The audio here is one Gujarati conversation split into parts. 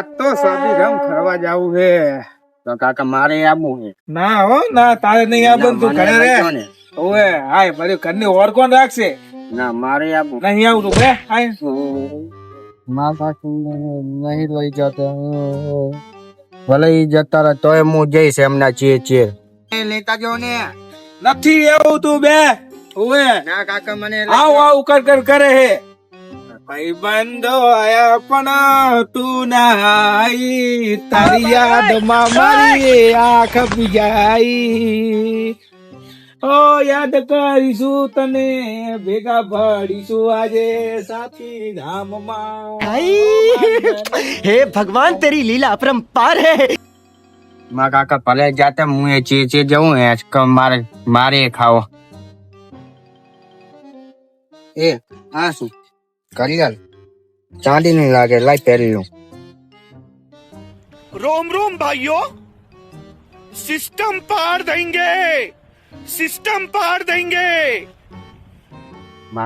આજ તો સાદી રામ ફરવા જાવું છે. તો કાકા મારે આવવું છે. ના હો ના તારે નહીં આ બધું તું ઘરે રે. મને ઓવે હાય ભલે ઘરની ઓર કોણ રાખશે? ના મારે આવવું નહીં આવું તું બે હાય. માતા નહીં લઈ જતા. ભલે ઈ જતા રહે તોય હું જઈશ એમના ચીર ચીર. લેતા જાઓ ને. નથી એવું તું બે. ઓવે. ના કાકા મને આવ આવ કર કર કરે હે. ભાઈબંધો આયા પણ તું ના આઈ તારી યાદમાં મારી આંખ પીજાઈ ઓ યાદ કરીશું તને ભેગા ભળીશું આજે સાથી ધામમાં. હે ભગવાન તેરી લીલા અપરંપાર હે. માં કાકા ભલે જાતે હું એ ચીર ચીર જવું હે મારે મારે ખાવો. એ આ શું? કરિયલ ચાંદી નહીં લાગે લાઈ પહેરી લઉં रोम रोम भाइयों सिस्टम पार देंगे सिस्टम पार देंगे માં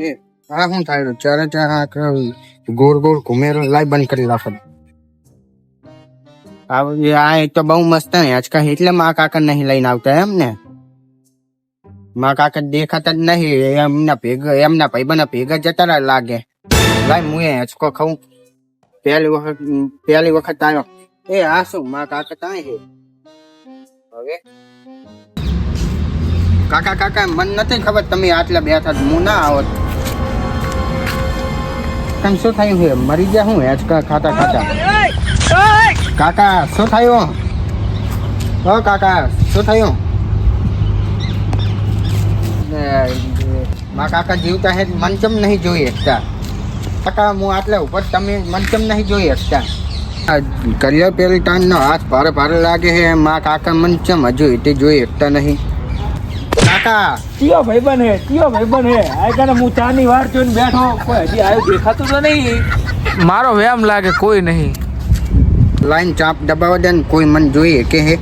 એ આ શું થાય રહ્યું? ચારે ચાર આ ક- ગોળ ગોળ ઘુમેરો લાઈ બંધ કરી રાખો આ આ એ તો બહુ મસ્ત ને આજકાલ એટલે માં કાકા નહીં લઈને આવતા એમ ને માં કાકા દેખાતા જ નહીં એમના ભેગા એમના ભાઈબંધના ભેગા જતા રહ્યા લાગે લાઈ હું એ હેચકો ખાઉં પહેલી વખત પહેલી વખત આવ્યો એ આ શું માં કાકા ત્યાં છે હવે કાકા કાકા મને નથી ખબર તમે આટલા બેઠા છો. હું ના આવત તને શું થયું છે મરી ગયા હું હેચકા ખાતા ખાતા કાકા શું થયું ઓ કાકા શું થયું એ, મારા કાકા જીવતા હે મન ચમ નહીં જોઈ શકતા કાકા હું આટલા ઉપર તમે મન ચમ નહીં જોઈ શકતા આ કરિયર પેલી ટાઈમનો હાથ ભારે ભારે લાગે છે મા કાકા મન ચમ હજુ એટલે જોઈ શકતા નહીં. કાકા! કયો ભાઈબંધ હે? કયો ભાઈબંધ હે? આ કાને હું ચાની વાર જોઈને બેઠો કોઈ હજી આવ્યું દેખાતું તો નહીં. મારો વ્યામ લાગે કોઈ નહીં. લાઈન ચાપ દબાવવા દે ને કોઈ મન જોઈએ કે હે.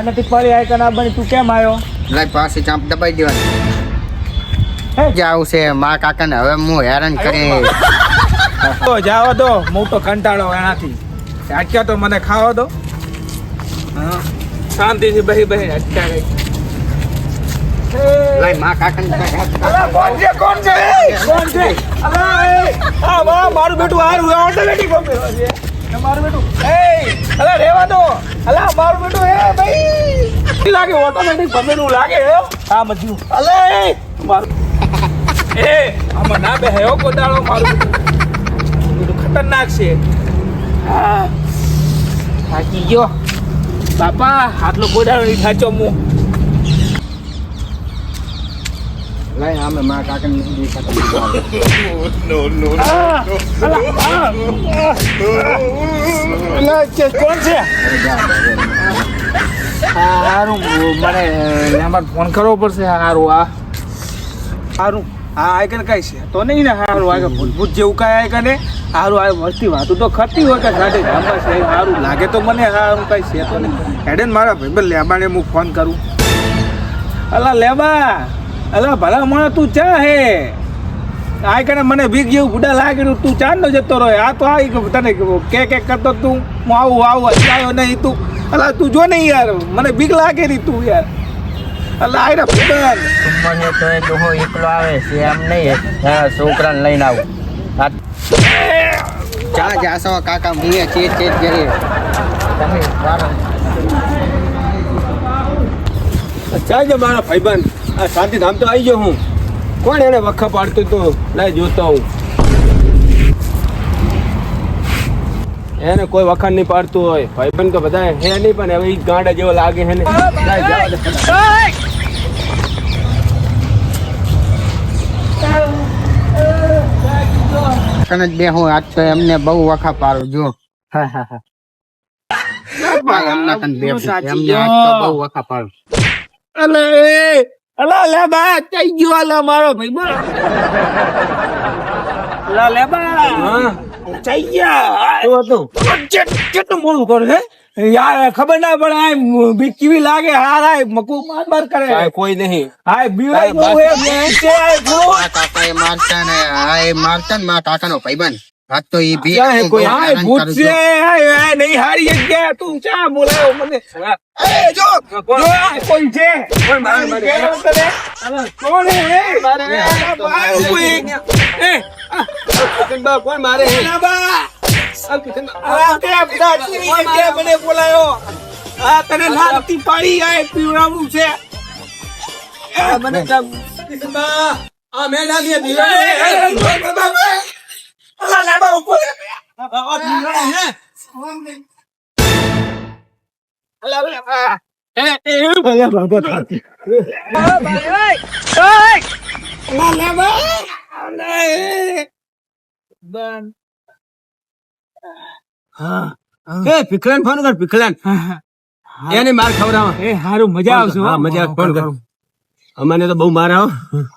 નાનેથી ફરી આ કના બની. તું કેમ આવ્યો? લાઈ પાસે ચાંપ દબાઈ દેવાની. હે? જાવ છે મા કાકાને હવે હું હેરાન કરી તો જાવા દો હું તો કંટાળો એનાથી. અટક્યા તો મને ખાવા દો. શાંતિથી બહી બહી અટક્યા ગઈ લાઈ મા કાકાને કોણ છે કોણ છે? કોણ છે? અલા, આ મારું બેટું હારું ઓટોમેટિક છે. મારું બેટું. એ અલા, રેવા દો. અલા, મારું બેટું, એ ભાઈ. લાગે ઓટોમેટિક બમેલું લાગે, હે? આ મજ્યું અલા મારું. એ, આમાં બે હે કોદાળો મારું બેટું. ખતરનાક છે. હા. થાકી ગયો. બાપા, આટલો કોદાળો નહીં થાચો હું. લાઈ આમે મા કાકાને નથી દેખાતા આ, અલા, આ, અલા, કે કોણ છે હારું મને નંબર ફોન કરવો પડશે સારું આ સારું હા આઈકન કઈ છે તો નહીં ને હારું આઈકન ભૂત જેવું કઈ આઈકન ને હારું આ વસ્તી વાતું તો ખતી હોય કે સાથે ગામમાં છે સારું લાગે તો મને સારું કઈ છે તો નહીં હેડેન મારા ભાઈ લેબાને હું ફોન કરું અલા લેબા અલા ભલા મને તું ચા હે? આ કને મને ભીગ જેવું બુડા લાગેલું તું ચાંદનો જતો રહ્યો. આ તો આ તને કે કે કરતો તું. હું આવું આવું આવ્યો નહીં તું. અલા તું જો નહીં યાર મને બીક લાગે રી તું યાર. અલા આયરા ફૂટન મને તો એ ડોહો એકલો આવે છે એમ નહીં. હા છોકરાને લઈને આવું. ચા જાસો કાકા મુએ ચેત ચેત કરી તમે વારો. ચાલજો મારા ભાઈબંધ. આ શાંતિધામ તો આવી ગયો હું. કોણ એને વખા પાડતું તો લાય જોતો હું. એને કોઈ વખાણ નહીં પાડતું હોય. ભાઈ પણ તો બધા હે નહીં પણ હવે ગાંડા જેવો લાગે હે ને. જ. બે હું આજ તો એમને બહુ વખા પાડું જો. હા હા હા. એમના કને બે એમને આજ તો બહુ વખા પાડું. અલે અલા લે બા થઈ ગયો અલા મારો ભાઈ બા. લા લે બા થઈ ગયા. શું હતું? કેટલું મોડું કરે હે યાર ખબર ના પડે આ બી કેવી લાગે હાર આય મકુ માર માર કરે. કોઈ નહીં. હાય બીવાય બહુ હે ભેંસ છે. કાકા એ મારતા ને આ એ મારતા ને મારા કાકાનો ભાઈબંધ. આજ તો એ બી હાય ભૂત છે. હાય હાય નહીં હારી તું ચા બોલાયો મને એ જો! જો કોઈ છે! કોણ મારે મારે કોણ હે? મારે કોઈ એ કોણ મારે બા. આ તે બધા ચીરી મને બોલાયો? આ તને લાલતી પાડી આય પીવડાવું છે. આ અલા લાબા ઉપર. ભીખલાન ફોન કર ભીખલાન એને માર ખવડાવો એ હારું મજા આવશે હા મજા ફોન કર અમને તો બહુ માર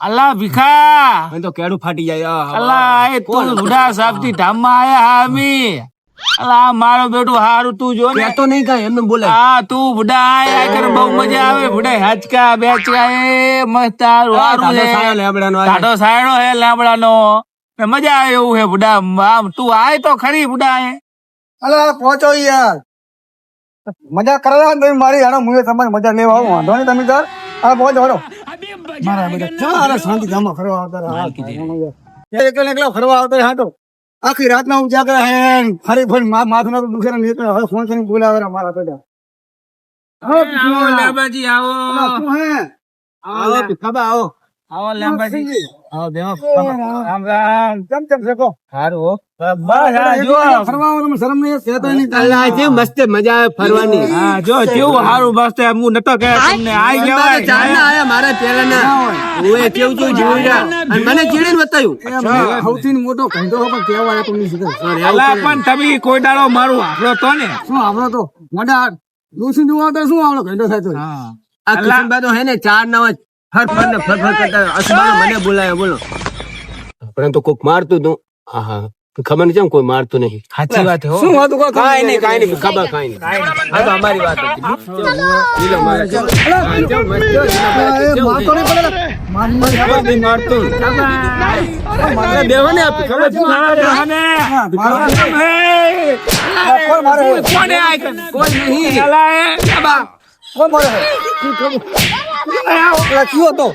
અલ્લા ભીખા તો કેડું ફાટી જાય અલ્લા અલા એ તું બુઢા સાબતી ધામમાં આયા હા અમી. અલા મારો બેટું હારું તું જો ને. તો નહીં કાંઈ એમને બોલે હા તું બુઢા આયા કર બહુ મજા આવે. બુઢા હાચકા બેચકા એ મસ્ત હારું હારું છે સાયો લેબડાનો આ. ટાઢો સાયડો હે લાબડાનો. ને મજા આવે એવું હે બુઢા આમ તું આય તો ખરી બુઢા એ અલા પહોંચો યાર. મજા કરવા તમે મારી હાડો મુએ તમારી મજા લેવા આવો. વાંધો નહીં તમે તાર. આ પહોંચો હરો મારા બધા ચાર શાંતિ ધામમાં ફરવા આવતા. એકલા એકલા ફરવા આવતા તો. આખી રાતના ઉજાગરા હે હરી ફરી મા- માથું ના દુખે ને હવે ફોન કરીને બોલાવે મારા પેટા આવો લાબાજી આવો. આવો. આવો. આવો લાંબાજી આવો બેહો. રામ રામ કેમ કેમ શકો. હારું બસ આ જો. ફરવા આવો શરમ નહીં છે તો નહીં અલ્લા જે મસ્ત મજા આવે ફરવાની. હા જો કેવું હારું બસ તે હું નતો કે તમને આઈ તારે ચાર આયા મારા પહેલાના. ઓએ કેવું કેવું જીવી અને મને ચીડીને બતાયું. સૌથી મોટો ઘંટો પણ કહેવાય આપણને શીખે અલા પણ તમે કોઈ દાડો મારું આપણો તો ને. શું આપણો તો? મોડા ડોસી જોવા તો શું આવડો ઘંટો થાય તો આ તો હે ને ચાર ના હોય ફર ફર ને ફર ફર કરતા અસબાનો મને બોલાયો બોલો. આપણે તો કોક મારતું તું આહા ખબર નહીં કોઈ મારતું નહીં. સાચી વાત હો. શું વાતું કહો તમે? નહીં કાઈ નહીં ખબર કાઈ નહીં. આ તો અમારી વાત હતી. મારતો નહીં પડે ને. મારી મારી ખબર નહીં મારતું અરે બેહો ને આપી ખબર છે? કોણ મારે? કોને આય? કર નહીં. કોણ મારે છે? કયો હતો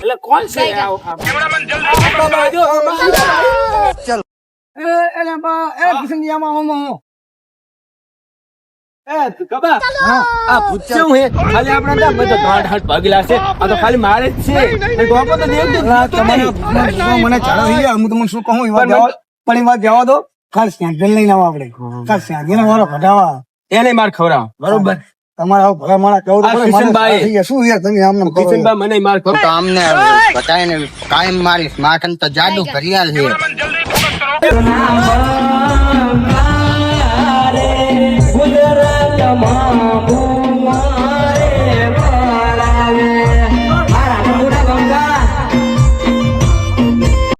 એટલે કોણ છે? હે ખાલી આપણે ત્યાં બધો ગાંઠ ભાગેલા છે. આ તો ખાલી મારે જ છે. મને જણાવી ગયા હું તમને શું કહું પણ જવા દો. કાલ સ્નેકડેલ લઈને આવો આપણે કાલ એને માર ખવડાવો બરોબર તમારા ભલા. મારે કિશનભાઈ. શું યાર તમે આમ મને માર તો ખવડાવો બતાય ને કાયમ મારી માખન તો જાદુ ઘડિયાળ છે ગુજરાતમાં